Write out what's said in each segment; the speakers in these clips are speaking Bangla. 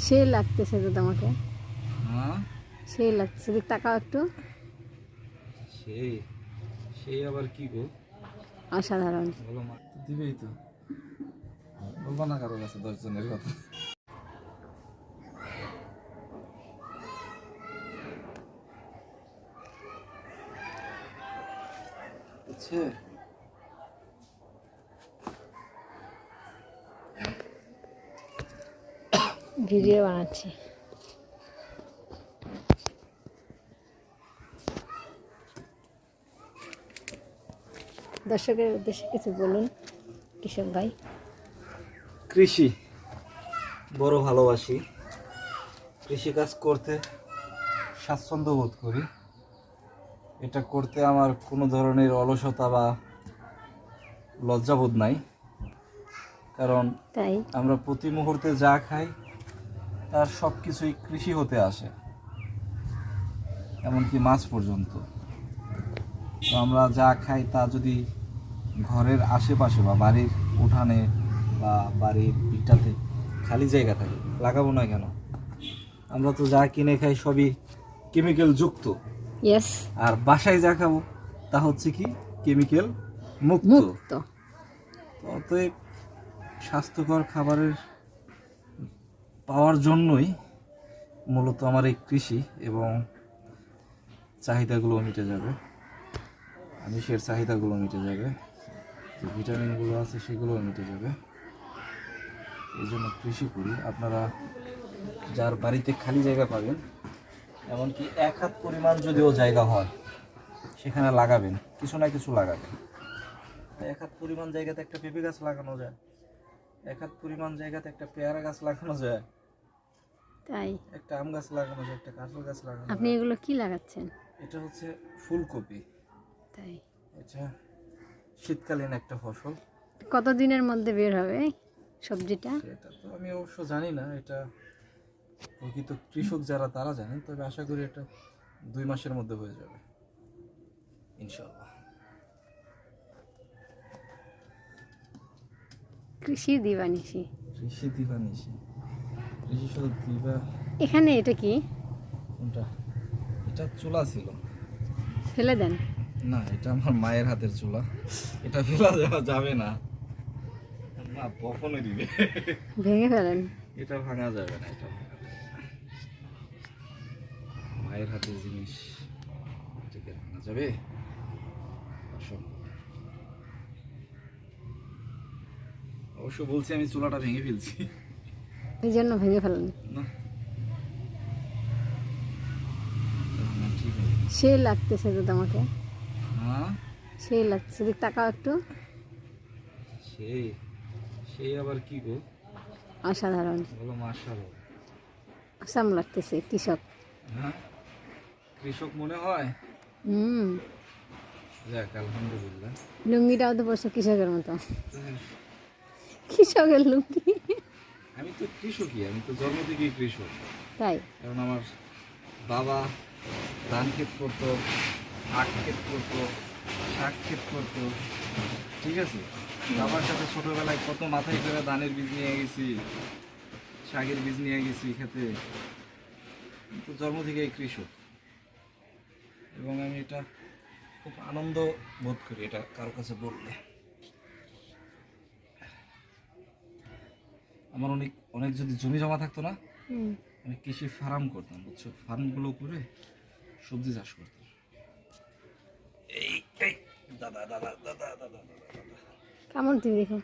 সেই লাগতেছে তো তোমাকে। হ্যাঁ? সেই লাগতেছে দেখ তাকাও একটু। সেই সেই আবার কি গো? অসাধারণ। দিবেই তো। বলব না কারও কাছে দশজনের কথা। আচ্ছা ভিডিও বানাচ্ছি। দর্শকের উদ্দেশ্যে কিছু বলুন কৃষক ভাই। কৃষি বড় ভালোবাসি। কৃষিকাজ করতে স্বাচ্ছন্দ্য বোধ করি। এটা করতে আমার কোনো ধরনের অলসতা বা লজ্জাবোধ নাই। কারণ তাই? আমরা প্রতি মুহূর্তে যা খাই তার সব কিছুই কৃষি হতে আসে এমনকি মাছ পর্যন্ত। তো আমরা যা খাই তা যদি ঘরের আশেপাশে বা বাড়ির উঠানে বা বাড়ির ইটাতে খালি জায়গা থাকে লাগাবো না কেন? আমরা তো যা কিনে খাই সবই কেমিক্যাল যুক্ত। আর বাসায় যা খাব তা হচ্ছে কি? কেমিক্যাল মুক্ত। মুক্ত। অতএব স্বাস্থ্যকর খাবারের পাওয়ার জন্যই মূলত আমার এই কৃষি এবং চাহিদাগুলো মিটে যাবে। আমিষের চাহিদাগুলো মিটে যাবে, যে ভিটামিনগুলো আছে সেগুলোও মিটে যাবে। এই জন্য কৃষি করি। আপনারা যার বাড়িতে খালি জায়গা পাবেন, এমনকি এক হাত পরিমাণ যদিও জায়গা হয়, সেখানে লাগাবেন, কিছু না কিছু লাগাবেন। এক হাত পরিমাণ জায়গাতে একটা পেঁপে গাছ লাগানো যায়, এক হাত পরিমাণ জায়গাতে একটা পেয়ারা গাছ লাগানো যায় তাই? একটা আম গাছ লাগানো যায় একটা কাঁঠাল গাছ লাগানো আপনি এগুলো কি লাগাচ্ছেন? এটা হচ্ছে ফুলকপি। তাই। এটা শীতকালীন একটা ফসল। কত দিনের মধ্যে বের হবে সবজিটা? এটা তো আমি অবশ্য জানি না এটা প্রকৃত কৃষক যারা তারা জানেন তবে আশা করি এটা দুই মাসের মধ্যে হয়ে যাবে ইনশাল্লাহ কৃষি দিবানিশি কৃষি দিবা নিশি কৃষি শুধু দিবা এখানে এটা কি? কোনটা? এটা চুলা ছিল। ফেলে দেন। না এটা আমার মায়ের হাতের চুলা। এটা ফেলা যাবে না। কখনো দিবে। ভেঙে ফেলেন। এটা ভাঙা যাবে না এটা না। মায়ের হাতের জিনিস। এটাকে ভাঙা যাবে? অবশ্য বলছি আমি চুলাটা ভেঙে ফেলছি। এই জন্য ভেঙে ফেলেন। সেই লাগতেছে তো তোমাকে। হ্যাঁ? সেই লাগতেছে। দেখ তাকাও একটু। সেই সেই আবার কি গো? অসাধারণ। আসাম লাগতেছে কৃষক। হ্যাঁ? কৃষক মনে হয়? হুম। যাক আলহামদুলিল্লাহ। লুঙ্গিটাও তো পড়ছে কৃষকের মতো। কৃষকের লুঙ্গি। তো কৃষকই আমি তো জন্ম থেকেই কৃষক। তাই? কারণ আমার বাবা ধান ক্ষেত করতো আখ ক্ষেত করতো শাক ক্ষেত করতো ঠিক আছে? বাবার সাথে ছোটবেলায় কত মাথায় করে ধানের বীজ নিয়ে গেছি শাকের বীজ নিয়ে গেছি খেতে। তো জন্ম থেকেই কৃষক। এবং আমি এটা খুব আনন্দ বোধ করি এটা কারও কাছে বললে। আমার অনেক অনেক যদি জমি জমা থাকতো না। আমি কৃষি ফার্ম করতাম বুঝছ? ফার্মগুলো করে সবজি চাষ করতাম। এই এই দাদা দাদা দাদা দাদা দাদা তুমি দেখো?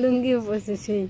লুঙ্গিও পড়ছে সেই।